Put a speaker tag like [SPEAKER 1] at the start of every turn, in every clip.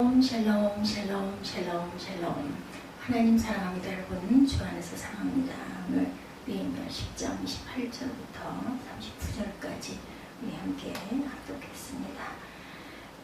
[SPEAKER 1] 샬롬 샬롬 샬롬 샬롬 샬롬. 하나님 사랑합니다 여러분 주 안에서 사랑합니다. 오늘 네헤미야 10장 28절부터 39절까지 우리 함께 합독했습니다.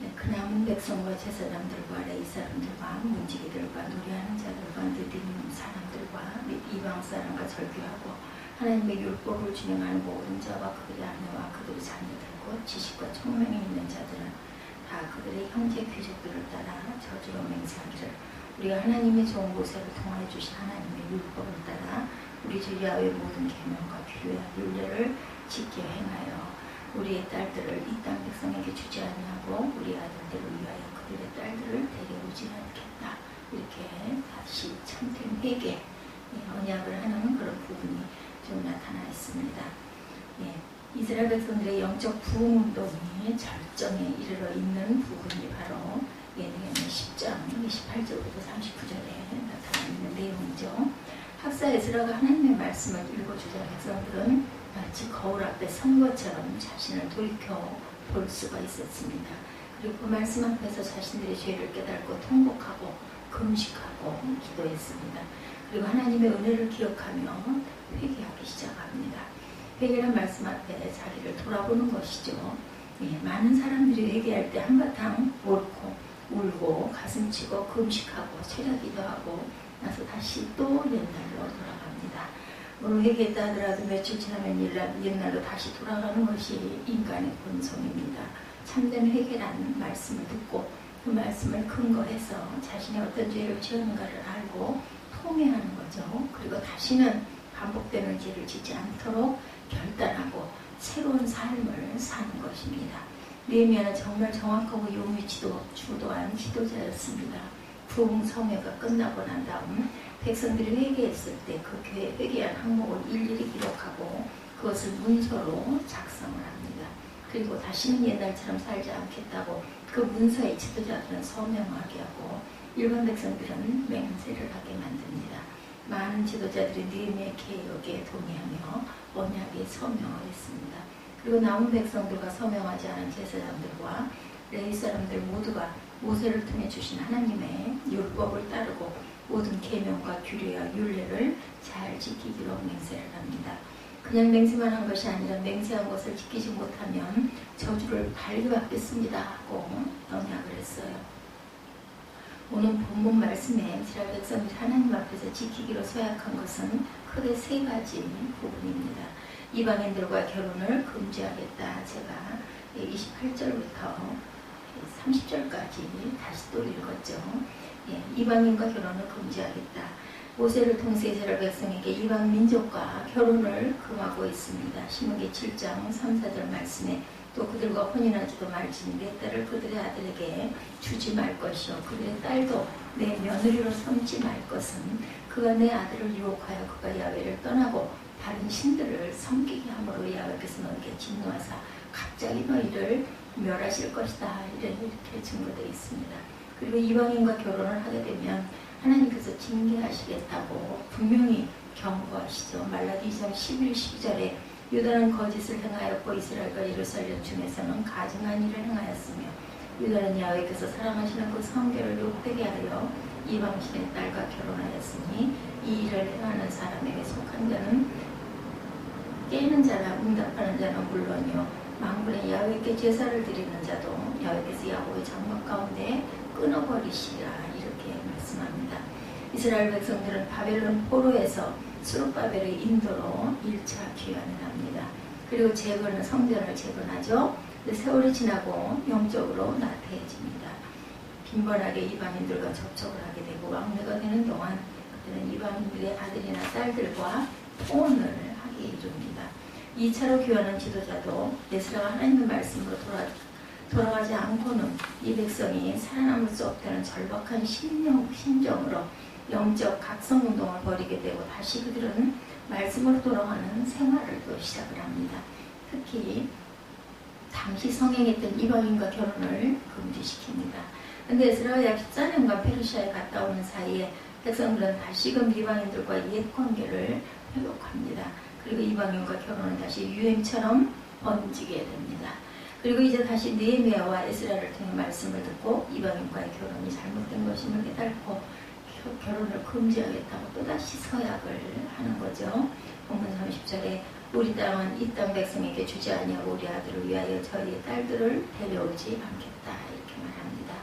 [SPEAKER 1] 네, 그 남은 백성과 제사장들과 레이 사람들과 문지기들과 노래하는 자들과 느린 사람들과 및 이방 사람과 절규하고 하나님의 율법을 준행하는 모든 자와 그들의 아내와 그들의 자녀들과 지식과 총명이 있는 자들은 다 그들의 형제 귀족들을 따라 저주로 맹세하기를. 우리가 하나님의 좋은 곳에를 통하여 주신 하나님의 율법을 따라 우리 주 야외 모든 계명과 규례와 율례를 지켜 행하여 우리의 딸들을 이 땅 백성에게 주지 아니하고 우리 아들들을 위하여 그들의 딸들을 데려오지 않겠다. 이렇게 다시 참된 회개 예, 언약을 하는 그런 부분이 좀 나타나 있습니다. 예, 이스라엘 백성들의 영적 부흥 운동이 절정에 이르러 있는 부분이 바로 예능의 10장 28절부터 39절에 나타나 있는 내용이죠. 학사 에스라가 하나님의 말씀을 읽어주자 백성들은 마치 거울 앞에 선 것처럼 자신을 돌이켜 볼 수가 있었습니다. 그리고 그 말씀 앞에서 자신들의 죄를 깨닫고 통곡하고 금식하고 기도했습니다. 그리고 하나님의 은혜를 기억하며 회개하기 시작합니다. 회개란 말씀 앞에 자기를 돌아보는 것이죠. 예, 많은 사람들이 회개할 때 한바탕 옳고 울고 가슴 치고 금식하고 체력기도 하고 나서 다시 또 옛날로 돌아갑니다. 오늘 회개했다 하더라도 며칠 지나면 옛날, 옛날로 다시 돌아가는 것이 인간의 본성입니다. 참된 회개라는 말씀을 듣고 그 말씀을 근거해서 자신이 어떤 죄를 지었는가를 알고 통회하는 거죠. 그리고 다시는 반복되는 죄를 짓지 않도록 결단하고 새로운 삶을 사는 것입니다. 느헤미야는 정말 정확하고 용의 지도, 주도한 지도자였습니다. 부흥 성회가 끝나고 난 다음 백성들이 회개했을 때 그 교회 회개한 항목을 일일이 기록하고 그것을 문서로 작성을 합니다. 그리고 다시는 옛날처럼 살지 않겠다고 그 문서에 지도자들은 서명하게 하고 일반 백성들은 맹세를 하게 만듭니다. 많은 지도자들이 느헤미야 개혁에 동의하며 언약에 서명을 했습니다. 그리고 남은 백성들과 서명하지 않은 제사장들과 레위 사람들 모두가 모세를 통해 주신 하나님의 율법을 따르고 모든 계명과 규례와 율례를 잘 지키기로 맹세를 합니다. 그냥 맹세만 한 것이 아니라 맹세한 것을 지키지 못하면 저주를 발휘받겠습니다 하고 언약을 했어요. 오늘 본문 말씀에 이스라엘 백성들이 하나님 앞에서 지키기로 서약한 것은 크게 세 가지 부분입니다. 이방인들과 결혼을 금지하겠다. 제가 28절부터 30절까지 다시 또 읽었죠. 예, 이방인과 결혼을 금지하겠다. 모세를 통해 이스라엘 백성에게 이방 민족과 결혼을 금하고 있습니다. 신명기 7장 3, 4절 말씀에 또 그들과 혼인하지도 말지니 내 딸을 그들의 아들에게 주지 말 것이요 그들의 딸도 내 며느리로 삼지 말 것은 그가 내 아들을 유혹하여 그가 야외를 떠나고 다른 신들을 섬기게 함으로 야외께서 너에게 진노하사 갑자기 너희를 멸하실 것이다 이런 이렇게 증거되어 있습니다. 그리고 이방인과 결혼을 하게 되면 하나님께서 징계하시겠다고 분명히 경고하시죠. 말라기 2장 11, 12절에 유다는 거짓을 행하였고 이스라엘과 예루살렘 중에서는 가증한 일을 행하였으며 유다는 야훼께서 사랑하시는 그 성결을 욕되게 하여 이방신의 딸과 결혼하였으니 이 일을 행하는 사람에게 속한 자는 깨는 자나 응답하는 자는 물론이요 망군의 야훼께 제사를 드리는 자도 야훼께서 야곱의 장막 가운데 끊어버리시라 이렇게 말씀합니다. 이스라엘 백성들은 바벨론 포로에서 수르바벨의 인도로 1차 귀환을 합니다. 그리고 재건은 성전을 재건하죠. 세월이 지나고 영적으로 나태해집니다. 빈번하게 이방인들과 접촉을 하게 되고 왕래가 되는 동안 그들은 이방인들의 아들이나 딸들과 혼을 하게 이룹니다. 2차로 귀환한 지도자도 예스라가 하나님의 말씀으로 돌아, 돌아가지 않고는 이 백성이 살아남을 수 없다는 절박한 심령, 심정으로 영적 각성 운동을 벌이게 되고 다시 그들은 말씀으로 돌아가는 생활을 또 시작을 합니다. 특히 당시 성행했던 이방인과 결혼을 금지시킵니다. 근데 에스라가 약 14년간 페르시아에 갔다 오는 사이에 백성들은 다시금 이방인들과 옛 관계를 회복합니다. 그리고 이방인과 결혼은 다시 유행처럼 번지게 됩니다. 그리고 이제 다시 느헤미야와 에스라를 통해 말씀을 듣고 이방인과의 결혼이 잘못된 것임을 깨닫고 겨- 결혼을 금지하겠다고 또다시 서약을 하는 거죠. 본문 30절에 우리 땅은 이 땅 백성에게 주지 아니하고 우리 아들을 위하여 저희의 딸들을 데려오지 않겠다 이렇게 말합니다.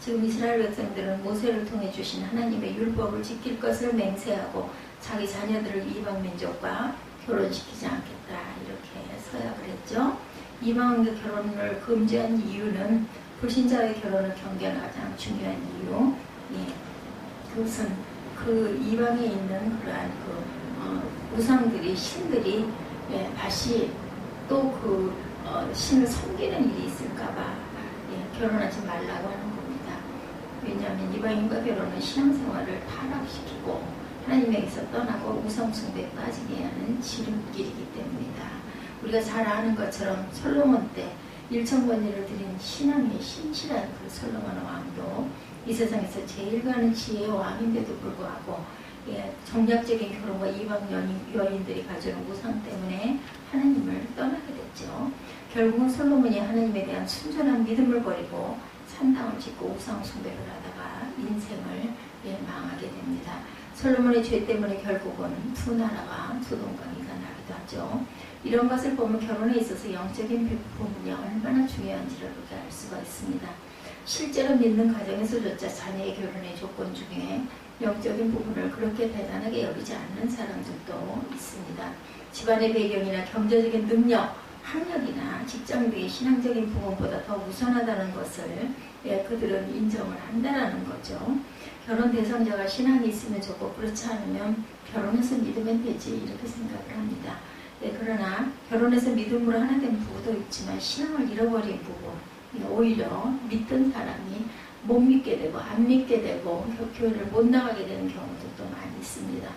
[SPEAKER 1] 지금 이스라엘 백성들은 모세를 통해 주신 하나님의 율법을 지킬 것을 맹세하고 자기 자녀들을 이방 민족과 결혼시키지 않겠다 이렇게 서약을 했죠. 이방인과 결혼을 금지한 이유는 불신자의 결혼을 경계하는 가장 중요한 이유. 예, 그것은 그 이방에 있는 그러한 그 어, 우상들이 신들이 예, 다시 또그 신을 섬기는 일이 있을까봐 예, 결혼하지 말라고 하는 겁니다. 왜냐하면 이방인과 결혼은 신앙생활을 타락시키고 하나님에게서 떠나고 우상숭배에 빠지게 하는 지름길이기 때문이다. 우리가 잘 아는 것처럼 솔로몬 때 일천 번일을 드린 신앙의 신실한 그 솔로몬 왕도 이 세상에서 제일 가는 지혜의 왕인데도 불구하고 예, 정략적인 결혼과 이방 여인, 여인들이 가져온 우상 때문에 하나님을 떠나게 됐죠. 결국은 솔로몬이 하나님에 대한 순전한 믿음을 버리고 산당을 짓고 우상 숭배를 하다가 인생을 예, 망하게 됩니다. 솔로몬의 죄 때문에 결국은 두 나라가 두 동강이가 나기도 하죠. 이런 것을 보면 결혼에 있어서 영적인 부분이 얼마나 중요한지를 알 수가 있습니다. 실제로 믿는 가정에서조차 자녀의 결혼의 조건 중에 영적인 부분을 그렇게 대단하게 여기지 않는 사람들도 있습니다. 집안의 배경이나 경제적인 능력, 학력이나 직장 등의 신앙적인 부분보다 더 우선하다는 것을 예, 그들은 인정을 한다라는 거죠. 결혼 대상자가 신앙이 있으면 좋고 그렇지 않으면 결혼해서 믿으면 되지 이렇게 생각을 합니다. 네, 그러나 결혼해서 믿음으로 하나 된 부부도 있지만 신앙을 잃어버린 부부 예, 오히려 믿던 사람이 못 믿게 되고 안 믿게 되고 교- 교회를 못 나가게 되는 경우도 많이 있습니다.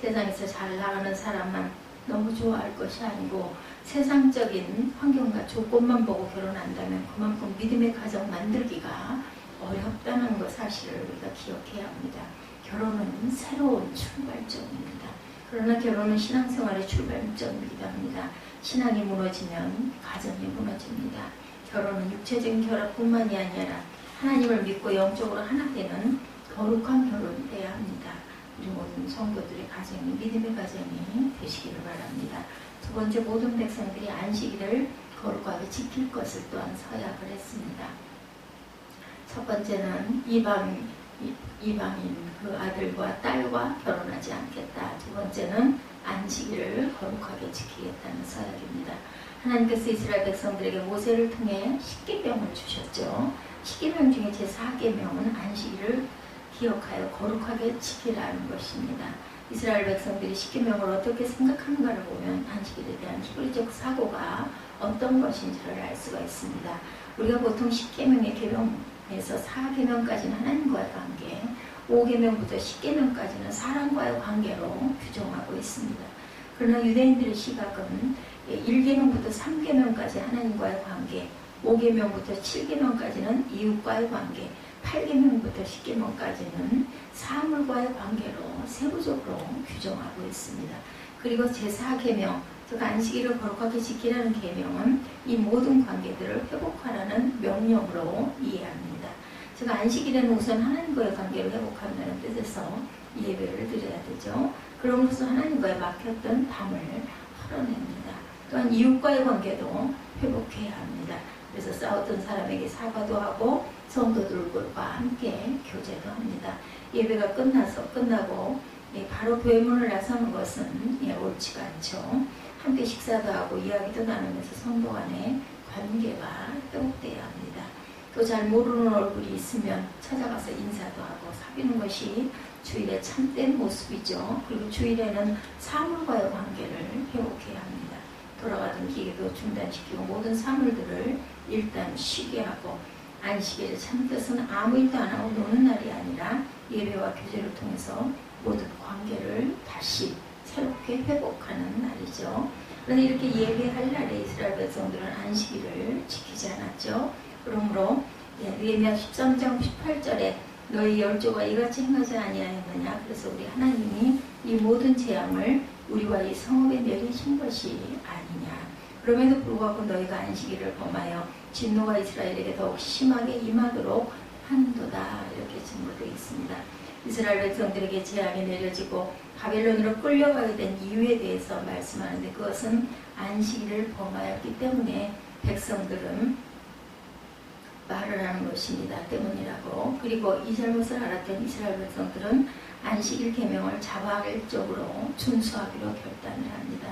[SPEAKER 1] 세상에서 잘 나가는 사람만 너무 좋아할 것이 아니고 세상적인 환경과 조건만 보고 결혼한다면 그만큼 믿음의 가정 만들기가 어렵다는 것 사실을 우리가 기억해야 합니다. 결혼은 새로운 출발점입니다. 그러나 결혼은 신앙생활의 출발점이기도 합니다. 신앙이 무너지면 가정이 무너집니다. 결혼은 육체적인 결합뿐만이 아니라 하나님을 믿고 영적으로 하나 되는 거룩한 결혼이 되어야 합니다. 우리 모든 성도들의 가정이 믿음의 가정이 되시기를 바랍니다. 두 번째 모든 백성들이 안식일을 거룩하게 지킬 것을 또한 서약을 했습니다. 첫 번째는 이방 이- 이방인 그 아들과 딸과 결혼하지 않겠다. 두 번째는 안식일을 거룩하게 지키겠다는 서약입니다. 하나님께서 이스라엘 백성들에게 모세를 통해 십계명을 주셨죠. 십계명 중에 제 4계명은 안식일을 기억하여 거룩하게 지키라는 것입니다. 이스라엘 백성들이 십계명을 어떻게 생각하는가를 보면 안식일에 대한 히브리적 사고가 어떤 것인지를 알 수가 있습니다. 우리가 보통 십계명의 계명 에서 4계명까지는 하나님과의 관계, 5계명부터 10계명까지는 사람과의 관계로 규정하고 있습니다. 그러나 유대인들의 시각은 1계명부터 3계명까지 하나님과의 관계, 5계명부터 7계명까지는 이웃과의 관계, 8계명부터 10계명까지는 사물과의 관계로 세부적으로 규정하고 있습니다. 그리고 제4계명, 즉 안식일을 거룩하게 지키라는 계명은 이 모든 관계들을 회복하라는 명령으로 이해합니다. 즉 안식일에는 우선 하나님과의 관계를 회복한다는 뜻에서 예배를 드려야 되죠. 그러면서 하나님과의 막혔던 담을 털어냅니다. 또한 이웃과의 관계도 회복해야 합니다. 그래서 싸웠던 사람에게 사과도 하고 성도들과 함께 교제도 합니다. 예배가 끝나서 끝나고 예, 바로 교회 문을 나서는 것은 예, 옳지가 않죠. 함께 식사도 하고 이야기도 나누면서 성도 간의 관계가 회복돼야 합니다. 또 잘 모르는 얼굴이 있으면 찾아가서 인사도 하고 사귀는 것이 주일의 참된 모습이죠. 그리고 주일에는 사물과의 관계를 회복해야 합니다. 돌아가던 기계도 중단시키고 모든 사물들을 일단 쉬게 하고 안식일의 참 뜻은 아무 일도 안 하고 노는 날이 아니라 예배와 교제를 통해서 모든 관계를 다시 새롭게 회복하는 날이죠. 그런데 이렇게 예배할 날에 이스라엘 백성들은 안식일을 지키지 않았죠. 그러므로 예, 느헤미야 13장 18절에 너희 열조가 이같이 행하지 아니하였느냐? 그래서 우리 하나님이 이 모든 재앙을 우리와 이 성읍에 내리신 것이 아니냐? 그럼에도 불구하고 너희가 안식일을 범하여 진노가 이스라엘에게 더욱 심하게 임하도록 하는도다. 이렇게 증거되어 있습니다. 이스라엘 백성들에게 재앙이 내려지고 바벨론으로 끌려가게 된 이유에 대해서 말씀하는데 그것은 안식일을 범하였기 때문에 백성들은 말을 하는 것입니다. 때문이라고. 그리고 이 잘못을 알았던 이스라엘 백성들은 안식일 계명을 자발적으로 준수하기로 결단을 합니다.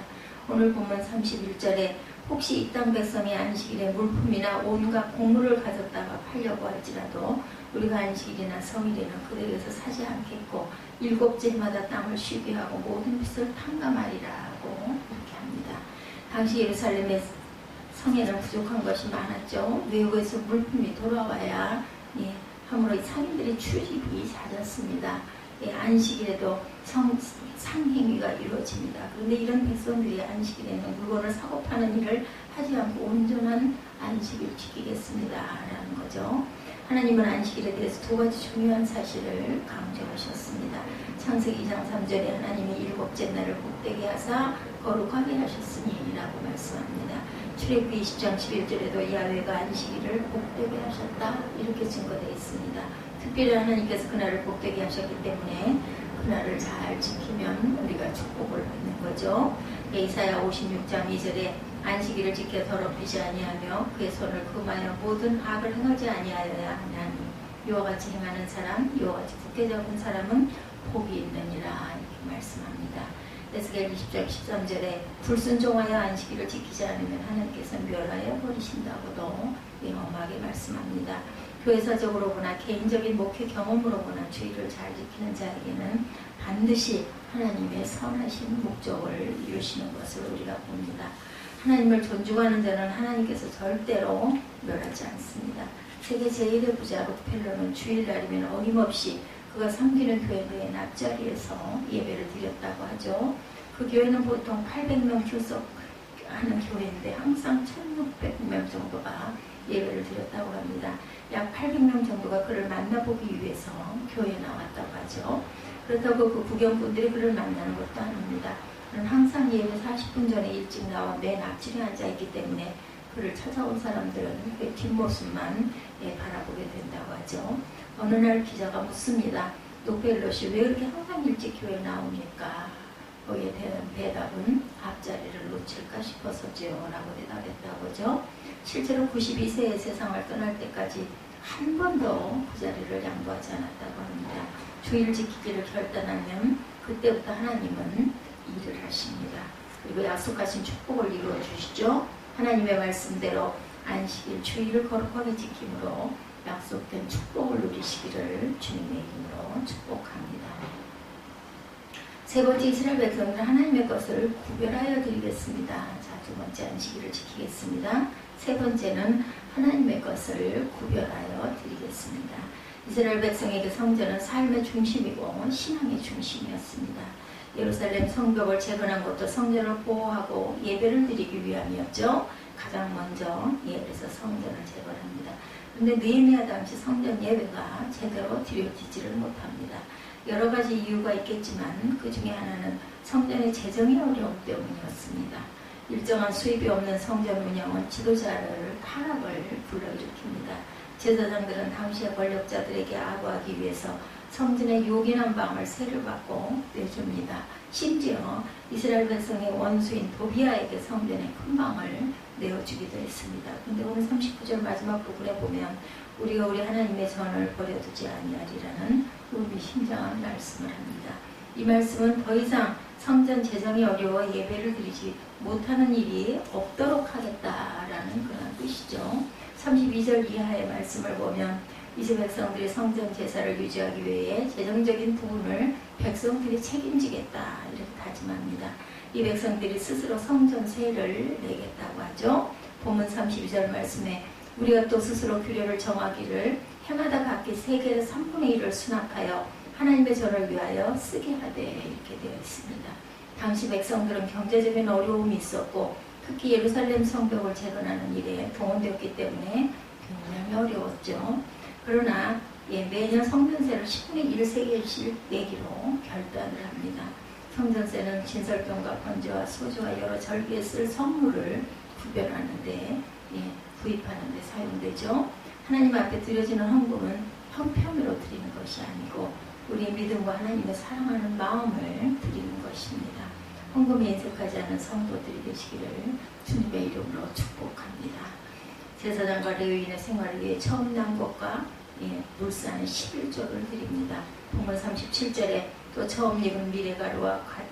[SPEAKER 1] 오늘 본문 31절에 혹시 이 땅 백성이 안식일에 물품이나 온갖 곡물을 가졌다가 팔려고 할지라도 우리가 안식일이나 성일에는 그들에게서 사지 않겠고 일곱째 마다 땅을 쉬게 하고 모든 빚을 탕감하리라고 이렇게 합니다. 당시 예루살렘 의 성에는 부족한 것이 많았죠. 외국에서 물품이 돌아와야 예, 함으로 상인들의 출입이 잦았습니다. 예, 안식일에도 성, 상행위가 이루어집니다. 그런데 이런 백성들이 안식일에는 물건을 사고 파는 일을 하지 않고 온전한 안식을 지키겠습니다. 라는 거죠. 하나님은 안식일에 대해서 두 가지 중요한 사실을 강조하셨습니다. 창세기 2장 3절에 하나님이 일곱째 날을 복되게 하사 거룩하게 하셨으니 라고 말씀합니다. 출애굽기 20장 11절에도 야훼가 안식일을 복되게 하셨다 이렇게 증거되어 있습니다. 특별히 하나님께서 그날을 복되게 하셨기 때문에 그날을 잘 지키면 우리가 축복을 받는 거죠. 이사야 56장 2절에 안식일을 지켜 더럽히지 아니하며 그의 손을 금하여 모든 악을 행하지 아니하여야 하나니 이와 같이 행하는 사람 이와 같이 잡은 사람은 복이 있느니라 이렇게 말씀합니다. 에스겔 20장 13절에 불순종하여 안식일을 지키지 않으면 하나님께서 멸하여 버리신다고도 위험하게 말씀합니다. 교회사적으로 보나 개인적인 목회 경험으로 보나 주의를 잘 지키는 자에게는 반드시 하나님의 선하신 목적을 이루시는 것을 우리가 봅니다. 하나님을 존중하는 자는 하나님께서 절대로 멸하지 않습니다. 세계 제1의 부자 록펠러는 주일날이면 어김없이 그가 섬기는 교회 내의 앞자리에서 예배를 드렸다고 하죠. 그 교회는 보통 800명 출석하는 교회인데 항상 1600명 정도가 예배를 드렸다고 합니다. 약 800명 정도가 그를 만나보기 위해서 교회에 나왔다고 하죠. 그렇다고 그 구경꾼들이 그를 만나는 것도 아닙니다. 그는 항상 예배 40분 전에 일찍 나와 맨 앞줄에 앉아있기 때문에 그를 찾아온 사람들은 그 뒷모습만 예, 바라보게 된다고 하죠. 어느 날 기자가 묻습니다. 노벨롯이 왜 그렇게 항상 일찍 교회에 나옵니까? 거기에 대한 대답은 앞자리를 놓칠까 싶어서지요 라고 대답했다고 하죠. 실제로 92세의 세상을 떠날 때까지 한 번도 그 자리를 양보하지 않았다고 합니다. 주일 지키기를 결단하면 그때부터 하나님은 일을 하십니다. 그리고 약속하신 축복을 이루어 주시죠. 하나님의 말씀대로 안식일 주일을 거룩하게 지킴으로 약속된 축복을 누리시기를 주님의 이름으로 축복합니다. 세 번째 이스라엘 백성들은 하나님의 것을 구별하여 드리겠습니다. 자, 두 번째 안식일을 지키겠습니다. 세 번째는 하나님의 것을 구별하여 드리겠습니다. 이스라엘 백성에게 성전은 삶의 중심이고 신앙의 중심이었습니다. 예루살렘 성벽을 재건한 것도 성전을 보호하고 예배를 드리기 위함이었죠. 가장 먼저 예배에서 성전을 재건합니다. 그런데 느헤미야 당시 성전 예배가 제대로 드려지지를 못합니다. 여러 가지 이유가 있겠지만 그 중에 하나는 성전의 재정이 어려움 때문이었습니다. 일정한 수입이 없는 성전 운영은 지도자를 타락을 불러일으킵니다. 제사장들은 당시의 권력자들에게 아부하기 위해서 성전의 요긴한 방을 세를 받고 내줍니다. 심지어 이스라엘 백성의 원수인 도비아에게 성전의 큰 방을 내어주기도 했습니다. 근데 오늘 39절 마지막 부분에 보면 우리가 우리 하나님의 전을 버려두지 아니하리라는 의미심장한 말씀을 합니다. 이 말씀은 더 이상 성전 재정이 어려워 예배를 드리지 못하는 일이 없도록 하겠다라는 그런 뜻이죠. 32절 이하의 말씀을 보면 이제 백성들이 성전 제사를 유지하기 위해 재정적인 부분을 백성들이 책임지겠다 이렇게 다짐합니다. 이 백성들이 스스로 성전 세를 내겠다고 하죠. 본문 32절 말씀에 우리가 또 스스로 규례를 정하기를 해마다 각기 세계의 3분의 1을 수납하여 하나님의 전을 위하여 쓰게 하되 이렇게 되어 있습니다. 당시 백성들은 경제적인 어려움이 있었고 특히 예루살렘 성벽을 재건하는 일에 동원되었기 때문에 굉장히 어려웠죠. 그러나 예, 매년 성전세를 10분의 1세계씩 내기로 결단을 합니다. 성전세는 진설병과 번제와 소주와 여러 절기에 쓸 성물을 구별하는데 예, 구입하는 데 사용되죠. 하나님 앞에 드려지는 헌금은 형편으로 드리는 것이 아니고 우리의 믿음과 하나님의 사랑하는 마음을 드리는 것입니다. 헌금에 인색하지 않은 성도들이 되시기를 주님의 이름으로 축복합니다. 제사장과 레위인의 생활을 위해 처음 난 것과 예, 물산의 11조를 드립니다. 본문 37절에 또 처음 익은 미래가루와 가-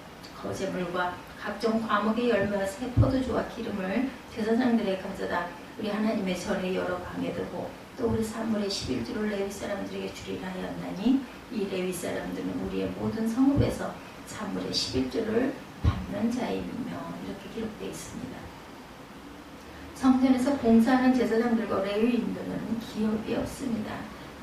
[SPEAKER 1] 거제물과 각종 과목의 열매와 새 포도주와 기름을 제사장들의 가져다 우리 하나님의 전에 여러 방에 두고 또 우리 사물의 11조를 레위 사람들에게 주리라 하였나니 이 레위 사람들은 우리의 모든 성읍에서 사물의 11조를 받는 자이며 이렇게 기록되어 있습니다. 성전에서 봉사하는 제사장들과 레위인들은 기업이 없습니다.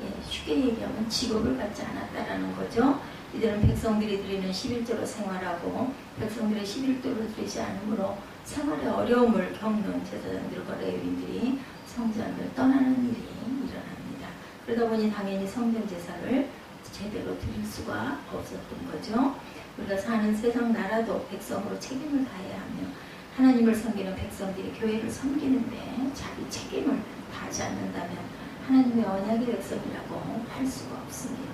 [SPEAKER 1] 예, 쉽게 얘기하면 직업을 갖지 않았다라는 거죠. 이들은 백성들이 드리는 11조로 생활하고 백성들의 11조를 드리지 않으므로 생활의 어려움을 겪는 제사장들과 레위인들이 성전을 떠나는 일이 일어납니다. 그러다 보니 당연히 성전 제사를 제대로 드릴 수가 없었던 거죠. 우리가 사는 세상 나라도 백성으로 책임을 다해야 하며 하나님을 섬기는 백성들이 교회를 섬기는데 자기 책임을 다하지 않는다면 하나님의 언약의 백성이라고 할 수가 없습니다.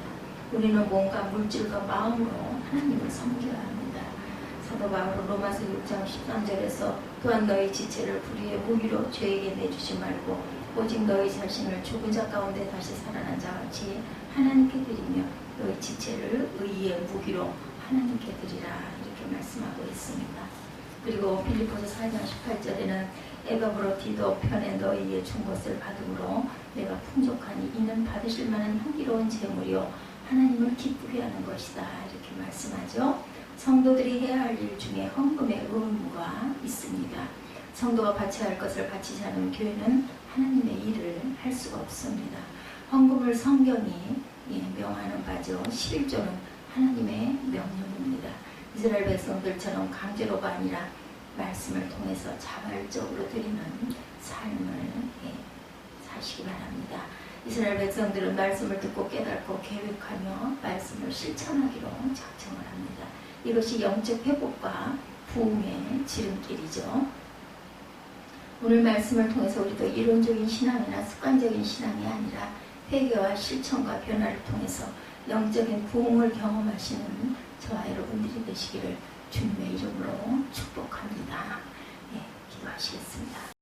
[SPEAKER 1] 우리는 몸과 물질과 마음으로 하나님을 섬겨야 합니다. 사도 바울은 로마서 6장 13절에서 또한 너희 지체를 불의의 무기로 죄에게 내주지 말고 오직 너희 자신을 죽은 자 가운데 다시 살아난 자 같이 하나님께 드리며 너희 지체를 의의 무기로 하나님께 드리라 이렇게 말씀하고 있습니다. 그리고 빌리포스 4장 18절에는 에바브로티도 편에 너희의 준 것을 받음으로 내가 풍족하니 이는 받으실 만한 향기로운 재물이요 하나님을 기쁘게 하는 것이다 이렇게 말씀하죠. 성도들이 해야 할 일 중에 헌금의 의무가 있습니다. 성도가 바쳐야 할 것을 바치지 않으면 교회는 하나님의 일을 할 수가 없습니다. 헌금을 성경이 예, 명하는 바죠. 11조는 하나님의 명령입니다. 이스라엘 백성들처럼 강제로가 아니라 말씀을 통해서 자발적으로 드리는 삶을 예, 사시기 바랍니다. 이스라엘 백성들은 말씀을 듣고 깨닫고 계획하며 말씀을 실천하기로 작정을 합니다. 이것이 영적 회복과 부흥의 지름길이죠. 오늘 말씀을 통해서 우리도 이론적인 신앙이나 습관적인 신앙이 아니라 회개와 실천과 변화를 통해서 영적인 부흥을 경험하시는 저와 여러분들이 되시기를 주님의 이름으로 축복합니다. 예, 기도하시겠습니다.